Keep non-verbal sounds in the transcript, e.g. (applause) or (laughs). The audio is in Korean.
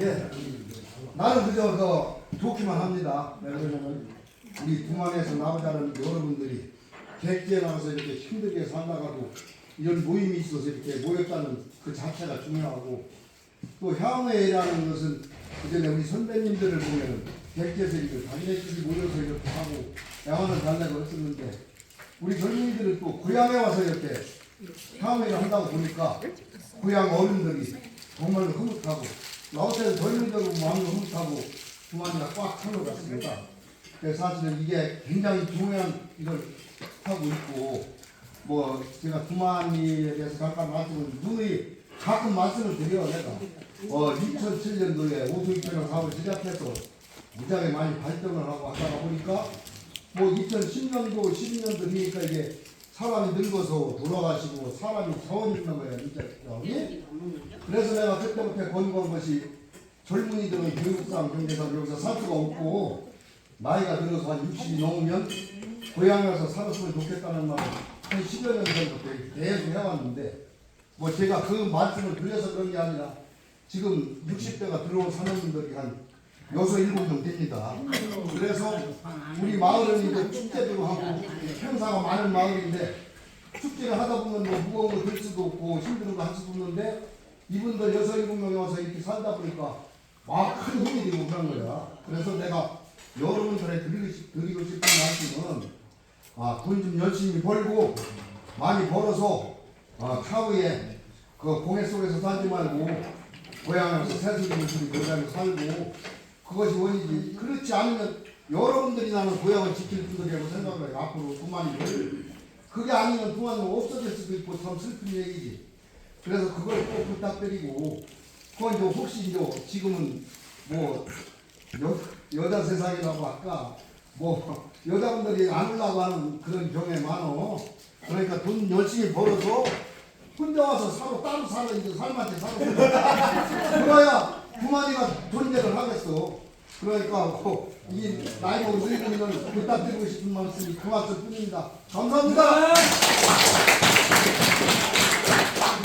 예. 나는 그저 그 좋기만 합니다. 왜냐면 우리 두만에서 나오자는 여러분들이 객지에 나가서 이렇게 힘들게 살다가도 이런 모임이 있어서 이렇게 모였다는 그 자체가 중요하고 또 향회라는 것은 그전에 우리 선배님들을 보면 객지에서 이렇게 자기네끼리 모여서 이렇게 하고 야간을 달래고 했었는데 우리 젊은이들은 또 고향에 와서 이렇게 향회를 한다고 보니까 고향 어른들이 정말 흐뭇하고 나 때는 젊은이들 마음이 흐뭇하고 주머니가 꽉 찬것 같습니다. 그래서 사실은 이게 굉장히 중요한 이걸 하고 있고 뭐 제가 두만이에 대해서 잠깐 말씀을 누누이 가끔 말씀을 드려요 내가 어 2007년도에 오수익변호 사업을 시작해서 무지하게 많이 발전을 하고 하다가 보니까 뭐 2010년도 12년도 되니까 이게 사람이 늙어서 돌아가시고 사람이 사원 있는 거예요 진짜 예? 그래서 내가 그때부터 권고한 것이 젊은이들은 교육상 경제상 여기서 살 수가 없고 나이가 들어서 한 60이 넘으면 고향에 와서 살았으면 좋겠다는 말을 한 10여 년 전부터 계속 해왔는데 뭐 제가 그 말씀을 드려서 그런 게 아니라 지금 60대가 들어온 사람들이 한 여섯 일곱 명 됩니다. 그래서 우리 마을은 이제 축제도 하고 행사가 많은 마을인데 축제를 하다 보면 뭐 무거운 거 들 수도 없고 힘든 거 할 수도 없는데 이분들 여섯 일곱 명이 와서 이렇게 살다 보니까 막 큰 힘이 되고 그런 거야. 그래서 내가 여러분들에 드리고, 싶, 드리고 싶은 말씀은 아, 돈 좀 열심히 벌고 많이 벌어서 아, 차후에 그 공해 속에서 살지 말고 고향에서 새순이들이 고향에 살고 그것이 원이지. 그렇지 않으면 여러분들이 나는 고향을 지킬 분들이라고 생각을 해요. 앞으로 두만이를 그게 아니면 두만이 없어질 수도 있고 참 슬픈 얘기지. 그래서 그걸 꼭 부탁드리고 그건 이제 혹시 이제 지금은 뭐 여, 여자 세상이라고 할까? 뭐 여자분들이 안 오려고 하는 그런 경우에 많어. 그러니까 돈 열심히 벌어서 혼자 와서 사로 따로 살아. 이제 삶한테 살아. (laughs) 그래야 부모님가 존재를 하겠어. 그러니까 뭐, 이 나이 먹은 늙은이는 부탁드리고 싶은 말씀이 그 말씀뿐입니다. 감사합니다